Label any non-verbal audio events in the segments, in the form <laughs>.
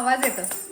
आवाज येतो.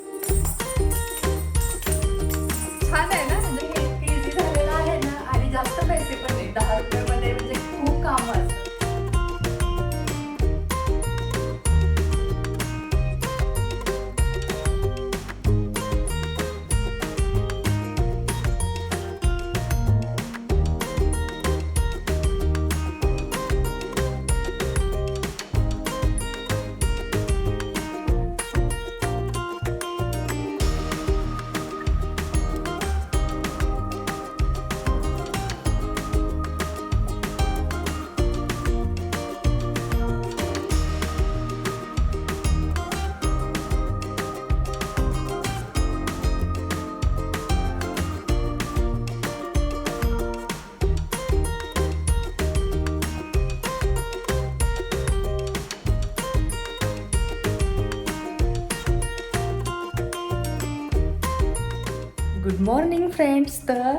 फ्रेंड्स तर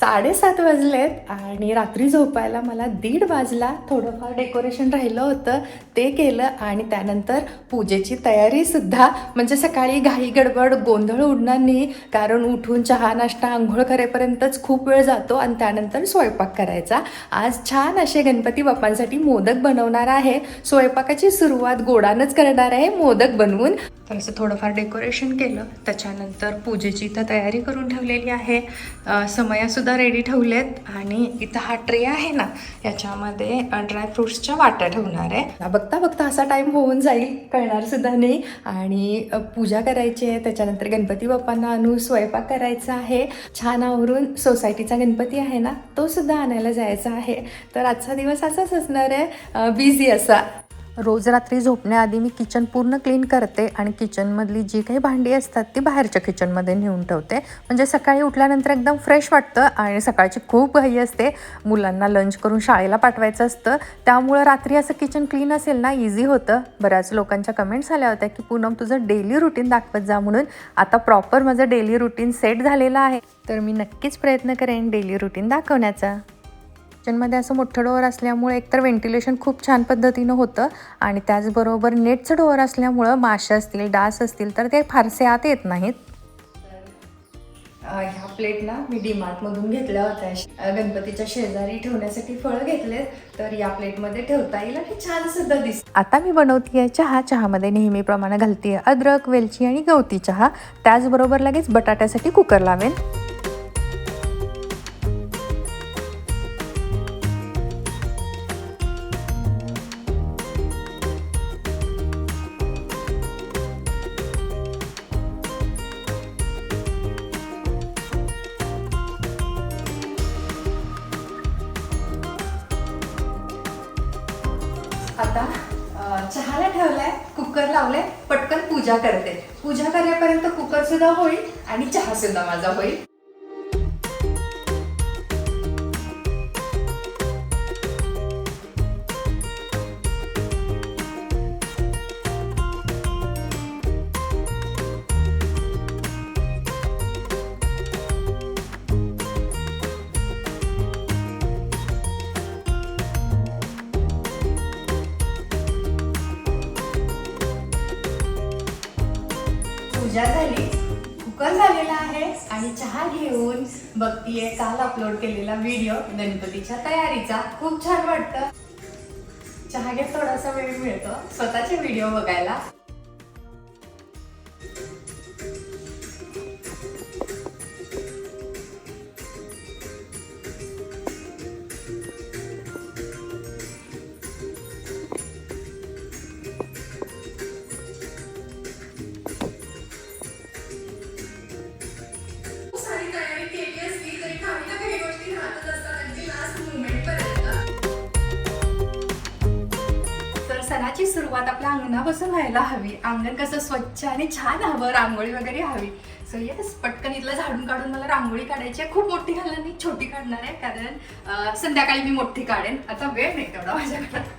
साडेसात वाजलेत आणि रात्री झोपायला मला दीड वाजला. थोडंफार डेकोरेशन राहिलं होतं. ते केलं आणि त्यानंतर पूजेची तयारीसुद्धा म्हणजे सकाळी घाई गडबड गोंधळ उडणार नाही कारण उठून चहा नाश्ता आंघोळ करेपर्यंतच खूप वेळ जातो आणि त्यानंतर स्वयंपाक करायचा. आज छान असे गणपती बाप्पांसाठी मोदक बनवणार आहे. स्वयंपाकाची सुरुवात गोडानच करणार आहे मोदक बनवून. तर असं थोडंफार डेकोरेशन केलं. त्याच्यानंतर पूजेची इथं तयारी करून ठेवलेली आहे. समयासुद्धा रेडी ठेवलेत आणि इथं हा ट्रे आहे ना याच्यामध्ये ड्रायफ्रुट्सच्या वाट्या ठेवणार आहे. बघ बघता बघता असा टाईम होऊन जाईल कळणार सुद्धा नाही. आणि पूजा करायची आहे त्याच्यानंतर गणपती बाप्पांना आणू स्वयंपाक करायचा आहे. छान आवरून सोसायटीचा गणपती आहे ना तो सुद्धा आणायला जायचा आहे. तर आजचा दिवस असाच असणार आहे. बिझी असा. रोज रात्री झोपण्याआधी मी किचन पूर्ण क्लीन करते आणि किचनमधली जी काही भांडी असतात ती बाहेरच्या किचनमध्ये नेऊन ठेवते. म्हणजे सकाळी उठल्यानंतर एकदम फ्रेश वाटतं आणि सकाळची खूप घाई असते. मुलांना लंच करून शाळेला पाठवायचं असतं. त्यामुळं रात्री असं किचन क्लीन असेल ना इझी होतं. बऱ्याच लोकांच्या कमेंट्स आल्या होत्या की पूनम तुझं डेली रुटीन दाखवत जा म्हणून. आता प्रॉपर माझं डेली रुटीन सेट झालेलं आहे. तर मी नक्कीच प्रयत्न करेन डेली रुटीन दाखवण्याचा. किचनमध्ये असं मोठं डोअर असल्यामुळे एकतर व्हेंटिलेशन खूप छान पद्धतीनं होतं आणि त्याचबरोबर नेटचं डोअर असल्यामुळं माशा असतील डास असतील तर ते फारसे आत येत नाहीत. ह्या प्लेट ना मी डीमार्टमधून घेतल्या होत्या. गणपतीच्या शेजारी ठेवण्यासाठी फळं घेतलेत तर या प्लेटमध्ये ठेवता येईल आणि छान सुद्धा दिस आता मी बनवतीये चहा. चहामध्ये नेहमीप्रमाणे घालतीये अद्रक वेलची आणि गवती चहा. त्याचबरोबर लगेच बटाट्यासाठी कुकर लावेन. कुकर पटकन पूजा करते. पूजा करेपर्यंत कुकर सुद्धा होईल आणि चहा सुद्धा माझा होईल. पूजा झाली. कुकर झालेला आहे आणि चहा घेऊन बघतीये काल अपलोड केलेला व्हिडिओ गणपतीच्या तयारीचा. खूप छान वाटतं. चहा घेत थोडासा वेळ मिळतो. स्वतःचे व्हिडिओ बघायला. मनापासून व्हायला हवी. अंगण कसं स्वच्छ आणि छान हवं रांगोळी वगैरे हवी. सो येस पटकन इथलं झाडून काढून मला रांगोळी काढायची आहे. खूप मोठी घालणार नाही छोटी काढणार आहे कारण संध्याकाळी मी मोठी काढेन. आता वेळ नाही तेवढा माझ्याकडे.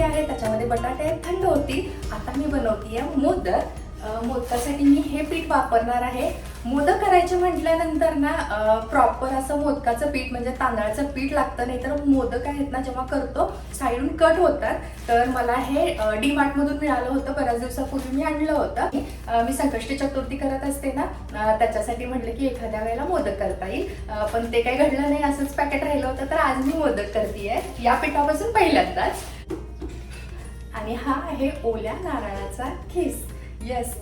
सुद्धा आहे त्याच्यामध्ये बटाटे आहेत थंड होती आता मी बनवतीये मोदक. मोदकासाठी मी हे पीठ वापरणार आहे. मोदक करायचे म्हटल्यानंतर ना प्रॉपर असं मोदकाचं पीठ म्हणजे तांदळाचं पीठ लागतं नाही तर मोदक आहेत ना जेव्हा करतो साईडून कट होतात. तर मला हे डी मधून मिळालं होतं बऱ्याच दिवसापूर्वी मी आणलं होतं. मी संकष्टी चतुर्थी करत असते ना त्याच्यासाठी म्हटलं की एखाद्या वेळेला मोदक करता येईल. पण ते काही घडलं नाही असंच पॅकेट राहिलं होतं तर आज मी मोदक करते या पिठापासून पहिल्यांदाच. आणि हा आहे ओल्या नारळाचा खीस येस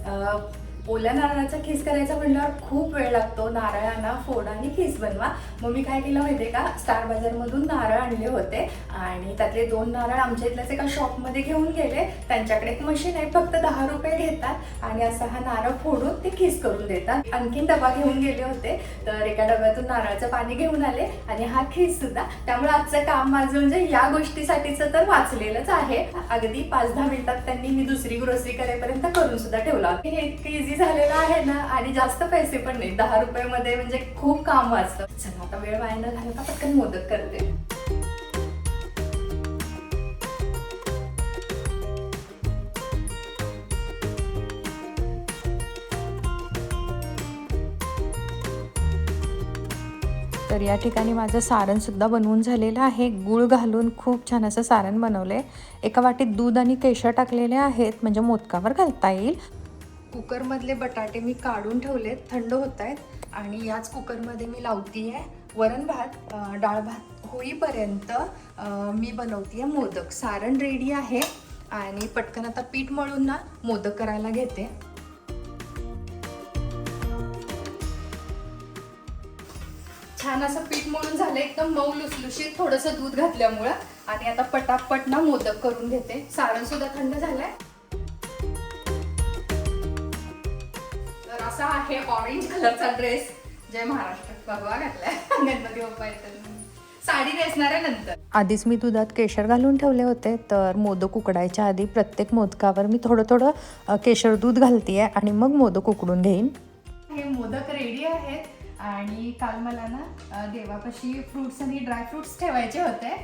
ओल्या नारळाचा खीस करायचा म्हटल्यावर खूप वेळ लागतो. नारळांना फोडा आणि खीस बनवा. मग मी काय केलं माहितीये का? स्टार बाजारमधून नारळ आणले होते. आणि त्यातले दोन नारळ आमच्या इथल्याच एका शॉपमध्ये घेऊन गेले. त्यांच्याकडे एक मशीन आहे. फक्त दहा रुपये घेतात. आणि असा हा नारळ फोडून ते खीस करून देतात. आणखीन डबा घेऊन गेले होते. तर एका डब्यातून नारळाचं पाणी घेऊन आले. आणि हा खीस सुद्धा. त्यामुळे आजचं काम माझं म्हणजे या गोष्टीसाठीच तर वाचलेलंच आहे. अगदी पाच दहा मिनिटात त्यांनी मी दुसरी ग्रोसरी करेपर्यंत करून सुद्धा ठेवला. हे इतकी इझी झालेला आहे ना आणि जास्त पैसे पण नाही. दहा रुपयामध्ये म्हणजे खूप काम वाचतं. चला आता वेळ वाया न घालता पटकन मोदक करते. तर या ठिकाणी माझं सारणसुद्धा बनवून झालेलं आहे. गूळ घालून खूप छान असं सारण बनवलं आहे एका वाटीत दूध आणि केशर टाकलेले आहेत. म्हणजे मोदकावर घालता येईल. कुकरमधले बटाटे मी काढून ठेवलेत थंड होत आहेत आणि याच कुकरमध्ये मी लावती आहे वरण भात डाळ भात होईपर्यंत मी बनवते मोदक. सारण रेडी आहे आणि पटकन आता पीठ मळून ना मोदक करायला घेते. छान असं पीठ मळून झालं एकदम मऊ लुसलुशीत थोडंसं दूध घातल्यामुळं. आणि आता पटापट ना मोदक करून घेते. सारण सुद्धा थंड झालंय. आहे ऑरेंज कलरचा ड्रेस जय महाराष्ट्र. भगवा घातलाय. <laughs> गणपती बाप्पा येतात साडी नेसणार आहे नंतर. आधीच मी दुधात केशर घालून ठेवले होते तर मोदक उकडायच्या आधी प्रत्येक मोदकावर मी थोडं थोडं केशर दूध घालतीये आणि मग मोदक उकडून घेईन. हे मोदक रेडी आहेत आणि काल मला ना देवापाशी फ्रुट्स आणि ड्रायफ्रुट्स ठेवायचे होते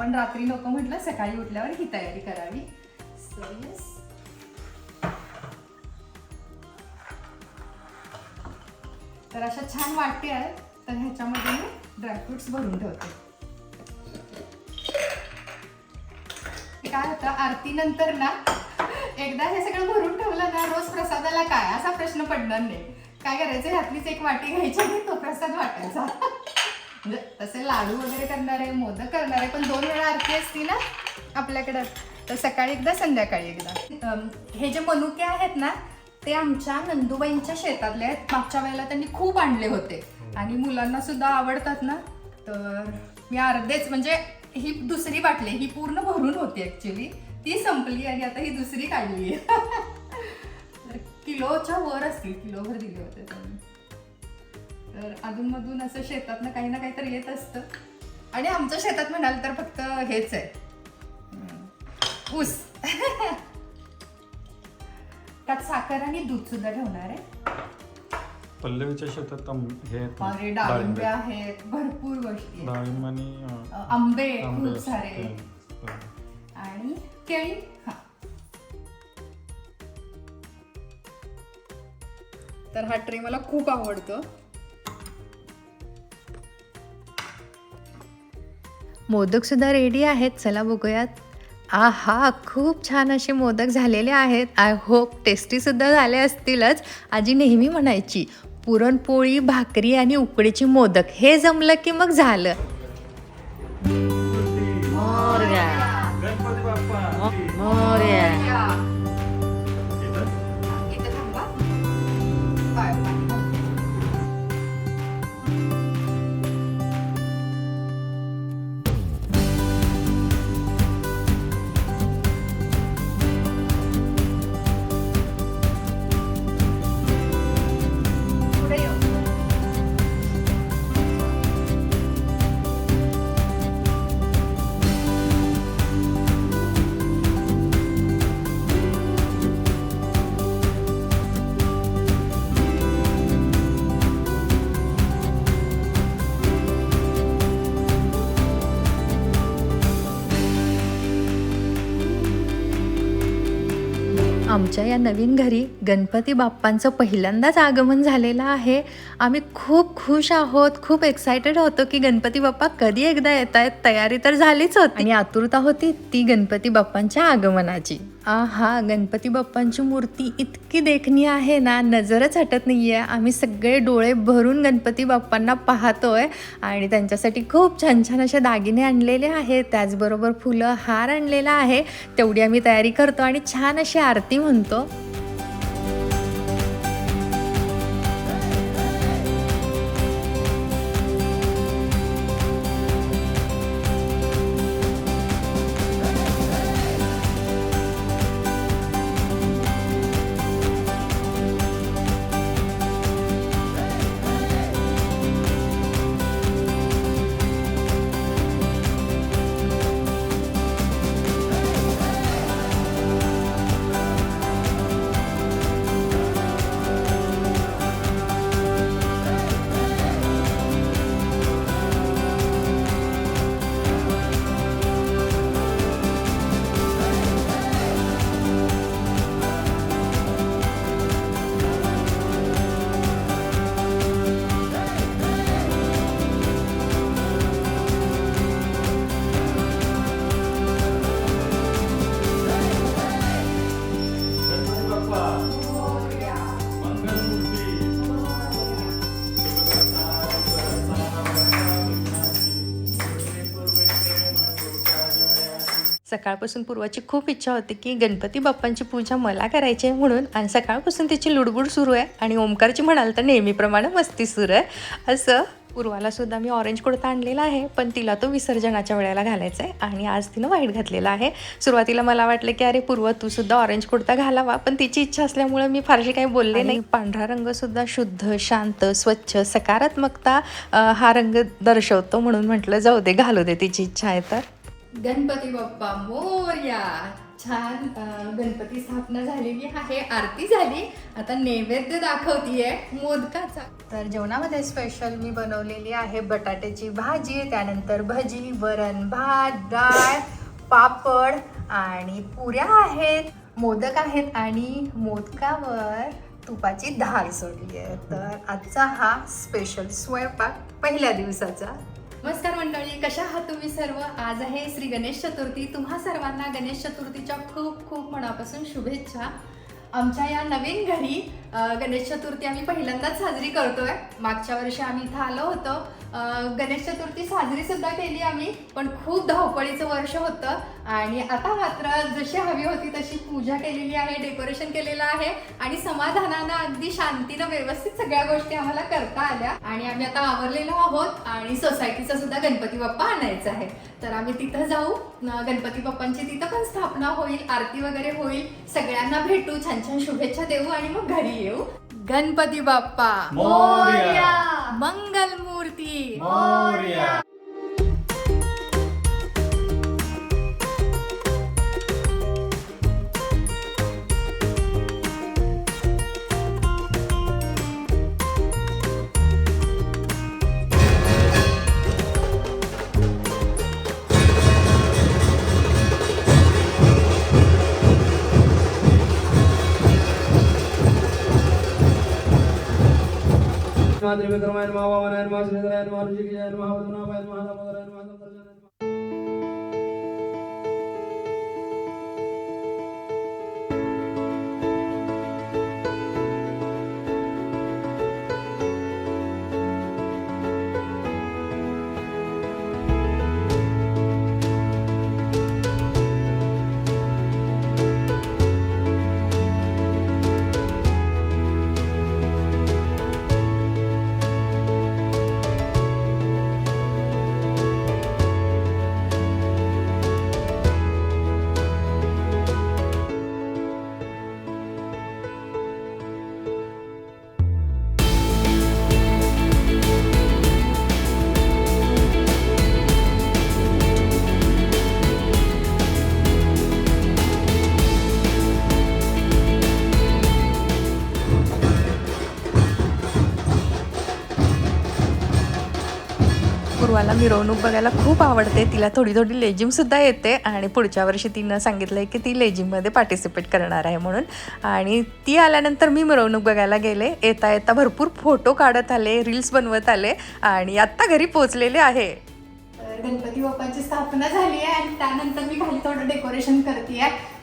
पण रात्री नको म्हटलं सकाळी उठल्यावर ही तयारी करावी. So, yes. तर अशा छान वाटी आहेत. तर ह्याच्यामध्ये मी ड्रायफ्रुट्स भरून ठेवते. काय होतं? आरती नंतर ना एकदा हे सगळं भरून ठेवलं ना रोज प्रसादाला काय? असा प्रश्न पडणार नाही. काय करायचं? ह्यातलीच एक वाटी घ्यायची आणि तो प्रसाद वाटायचा. म्हणजे तसे लाडू वगैरे करणारे मोदक करणारे पण दोन वेळा आरती असती ना आपल्याकडं तर सकाळी एकदा संध्याकाळी एकदा. हे जे मनुके आहेत ना ते आमच्या नंदुबाईंच्या शेतातले आहेत. मागच्या वेळेला त्यांनी खूप आणले होते. आणि मुलांना सुद्धा आवडतात ना. तर मी अर्धेच म्हणजे ही दुसरी बाटली ही पूर्ण भरून होती ऍक्च्युली ती संपली आणि आता ही दुसरी काढली <laughs> तर किलोच्या वर असतील किलोभर दिले होते त्यांनी. तर अधूनमधून असं शेतातनं काही ना काहीतरी येत असतं. आणि आमच्या शेतात म्हणाल तर फक्त हेच आहे. ऊस. <laughs> त्यात साखर आणि दूध सुद्धा ठेवणार आहे. पल्लवीच्या शेतात आम- हे अरे डाळिंब डाळिंबे. आहेत भरपूर गोष्टी आहेत. डाळिंब आणि अं, आंबे आंबे खूप सारे. ते. आणि केळी हा. तर हा ट्रे मला खूप आवडतो. मोदक सुद्धा रेडी आहेत चला बघूयात. आहा खूप छान असे मोदक झालेले आहेत. आय होप टेस्टीसुद्धा झाले असतीलच. आजी नेहमी म्हणायची पुरणपोळी भाकरी आणि उकडीची मोदक हे जमलं की मग झालं. आमच्या या नवीन घरी गणपती बाप्पांचं पहिल्यांदाच आगमन झालेलं आहे. आम्ही खूप खुश आहोत खूप एक्सायटेड होतो की गणपती बाप्पा कधी एकदा येत आहेत तयारी तर झालीच होती. आणि आतुरता होती ती गणपती बाप्पांच्या आगमनाची. हा गणपती बाप्पांची मूर्ती इतकी देखणी आहे ना नजरच हटत नाही आहे आम्ही सगळे डोळे भरून गणपती बाप्पांना पाहतोय आणि त्यांच्यासाठी खूप छान छान असे दागिने आणलेले आहेत. त्याचबरोबर फुलं हार आणलेला आहे. तेवढी आम्ही तयारी करतो आणि छान अशी आरती म्हणतो. सकाळपासून पूर्वाची खूप इच्छा होती की गणपती बाप्पांची पूजा मला करायची आहे म्हणून आणि सकाळपासून तिची लुडबुड सुरू आहे आणि ओमकारची म्हणाल तर नेहमीप्रमाणे मस्ती सुरू आहे. असं पूर्वाला सुद्धा मी ऑरेंज कुर्ता आणलेला आहे पण तिला तो विसर्जनाच्या वेळेला घालायचा आहे आणि आज तिनं व्हाईट घातलेला आहे. सुरुवातीला मला वाटलं की अरे पूर्व तू सुद्धा ऑरेंज कुर्ता घालावा पण तिची इच्छा असल्यामुळे मी फारशी काही बोलले नाही. पांढरा रंग सुद्धा शुद्ध शांत स्वच्छ सकारात्मकता हा रंग दर्शवतो म्हणून म्हटलं जाऊ दे घालू दे तिची इच्छा आहे तर. गणपती बाप्पा मोर्या छान गणपती स्थापना झालेली आहे आरती झाली. आता नैवेद्य दाखवतीये मोदकाचा. तर जेवणामध्ये स्पेशल मी बनवलेली आहे बटाट्याची भाजी त्यानंतर भजी वरण भात डाळ पापड आणि पुऱ्या आहेत मोदक आहेत आणि मोदकावर तुपाची धार सोडली आहे. तर आजचा हा स्पेशल स्वयंपाक पहिल्या दिवसाचा. नमस्कार मंडळी कशा आहात तुम्ही सर्व? आज आहे श्री गणेश चतुर्थी. तुम्हा सर्वांना गणेश चतुर्थीच्या खूप खूप मनापासून शुभेच्छा. आमच्या या नवीन घरी गणेश चतुर्थी आम्ही पहिल्यांदाच साजरी करतोय. मागच्या वर्षी आम्ही इथं आलो होतो. गणेश चतुर्थी साजरी सुद्धा केली आम्ही पण खूप धावपळीचं वर्ष होतं. आणि आता मात्र जशी हवी होती तशी पूजा केलेली आहे डेकोरेशन केलेलं आहे. आणि समाधानानं अगदी शांतीनं व्यवस्थित सगळ्या गोष्टी आम्हाला करता आल्या. आणि आम्ही आता आवरलेलो आहोत आणि सोसायटीचा सुद्धा गणपती बाप्पा आणायचा आहे. तर आम्ही तिथं जाऊ. गणपती बाप्पांची तिथं पण स्थापना होईल आरती वगैरे होईल. सगळ्यांना भेटू छान छान शुभेच्छा देऊ आणि मग घरी येऊ. गणपती बाप्पा मोरया. मंगल मूर्ती मोरया. त्रिविक्रमाय नमः वामनाय नमः श्रीधराय नमः ऋषिकेशाय नमः पद्मनाभाय नमः पूर्वाला मिरवणूक बघायला खूप आवडते. तिला थोडी थोडी लेझिमसुद्धा येते आणि पुढच्या वर्षी तिनं सांगितलं आहे की ती लेझिममध्ये पार्टिसिपेट करणार आहे म्हणून. आणि ती आल्यानंतर मी मिरवणूक बघायला गेले. येता येता भरपूर फोटो काढत आले रील्स बनवत आले आणि आत्ता घरी पोचलेले आहे. गणपती बाप्पांची स्थापना झाली आहे आणि त्यानंतर मी खाली थोडं डेकोरेशन करते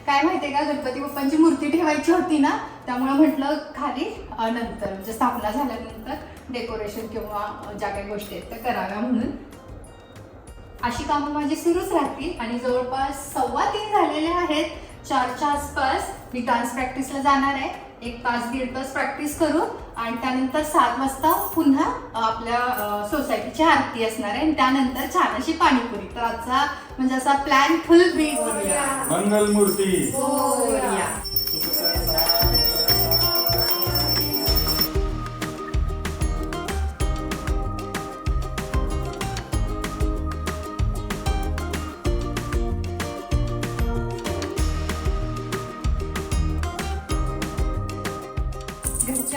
काय माहितीये का गणपती बाप्पांची मूर्ती ठेवायची होती ना त्यामुळे म्हटलं खाली नंतर म्हणजे स्थापना झाल्यानंतर. डेकोरेशन किंवा ज्या काही गोष्टी आहेत त्या कराव्या म्हणून. अशी कामं माझी सुरूच राहतील आणि जवळपास सव्वा तीन झालेले आहेत. चारच्या आसपास मी डान्स प्रॅक्टिसला जाणार आहे. एक तास दीड तास प्रॅक्टिस करू आणि त्यानंतर सात वाजता पुन्हा आपल्या सोसायटीची आरती असणार आहे. आणि त्यानंतर छान अशी पाणीपुरी. तर आजचा म्हणजे असा प्लॅन फुल बीज मंगलमूर्ती. घरची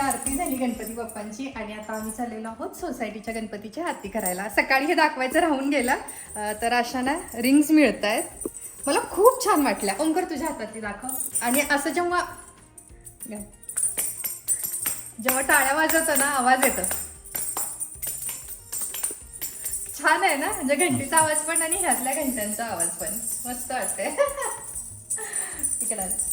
आरती झाली गणपती बाप्पांची आणि आता आम्ही चाललेलो आहोत सोसायटीच्या गणपतीची आरती करायला. सकाळी हे दाखवायचं राहून गेलं तर अशाना रिंग्स मिळत आहेत मला खूप छान वाटल्या. ओंकर तुझ्या हातातली दाखव. आणि असं जेव्हा जेव्हा टाळ्या वाजवतो ना आवाज येतो. छान आहे ना? म्हणजे घंटीचा आवाज पण आणि ह्यातल्या घंट्यांचा आवाज पण. मस्त वाटते तिकडे <laughs>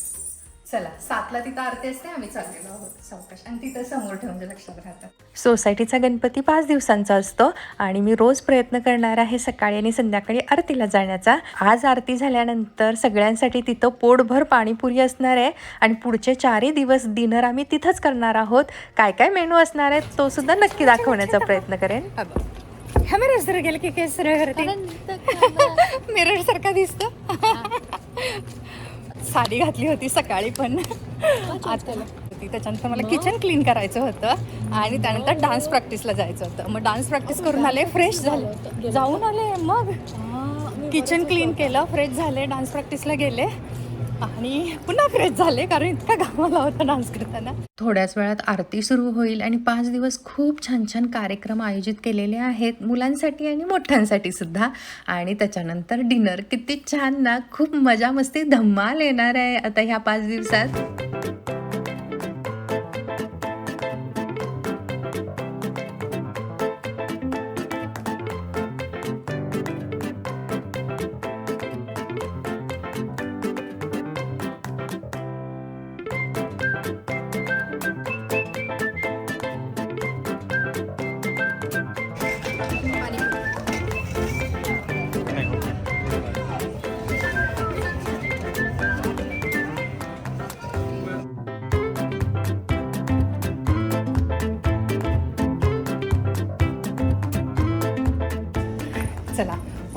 चला सातला तिथं आरती असते आम्ही चाललेलो आहोत सावकाश. आणि तिथं समोर ठेवून म्हणजे लक्षात राहतात सोसायटीचा गणपती पाच दिवसांचा असतो आणि मी रोज प्रयत्न करणार आहे सकाळी आणि संध्याकाळी आरतीला जाण्याचा. आज आरती झाल्यानंतर सगळ्यांसाठी तिथं पोटभर पाणीपुरी असणार आहे आणि पुढचे चारही दिवस डिनर आम्ही तिथंच करणार आहोत. काय काय मेनू असणार आहे तो सुद्धा नक्की दाखवण्याचा प्रयत्न करेन. गेलं की केस <laughs> मिरर सारखा दिसतो. साडी घातली होती सकाळी पण. आता होती. त्याच्यानंतर मला किचन क्लीन करायचं होतं आणि त्यानंतर डान्स प्रॅक्टिसला जायचं होतं. मग डान्स प्रॅक्टिस करून आले फ्रेश झाले. जाऊन आले मग. किचन क्लीन केलं फ्रेश झाले डान्स प्रॅक्टिसला गेले. आणि पुन्हा फ्रेश झाले कारण इतका गावाला होता डान्स करताना. थोड्याच वेळात आरती सुरू होईल आणि पाच दिवस खूप छान छान कार्यक्रम आयोजित केलेले आहेत मुलांसाठी आणि मोठ्यांसाठी सुद्धा. आणि त्याच्यानंतर डिनर किती छान ना खूप मजा मस्ती धम्माल येणार आहे आता ह्या पाच दिवसात.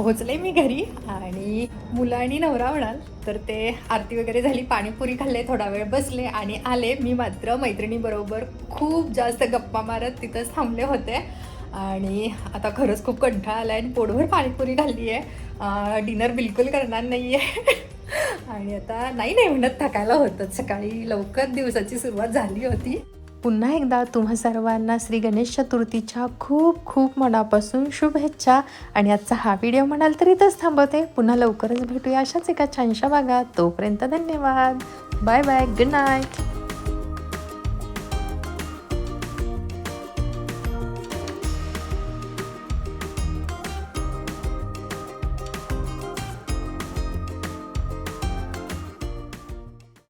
पोहोचले मी घरी आणि मुलं आणि नवरा म्हणाल तर ते आरती वगैरे झाली पाणीपुरी खाल्ले थोडा वेळ बसले आणि आले. मी मात्र मैत्रिणीबरोबर खूप जास्त गप्पा मारत तिथंच थांबले होते. आणि आता खरंच खूप कंटाळा आला आणि पोटभर पाणीपुरी खाल्ली आहे डिनर बिलकुल करणार नाही आहे <laughs> आणि आता नाही नाही म्हणत थकायला होतं सकाळी लवकर दिवसाची सुरुवात झाली होती. पुन्हा एकदा तुम्हा सर्वांना श्री गणेश चतुर्थीच्या खूप खूप मनापासून शुभेच्छा. आणि आजचा हा व्हिडिओ म्हणाल तर इथंच थांबवते. पुन्हा लवकरच भेटूया अशाच एका छानशा भागात. तोपर्यंत धन्यवाद. Bye bye. Good night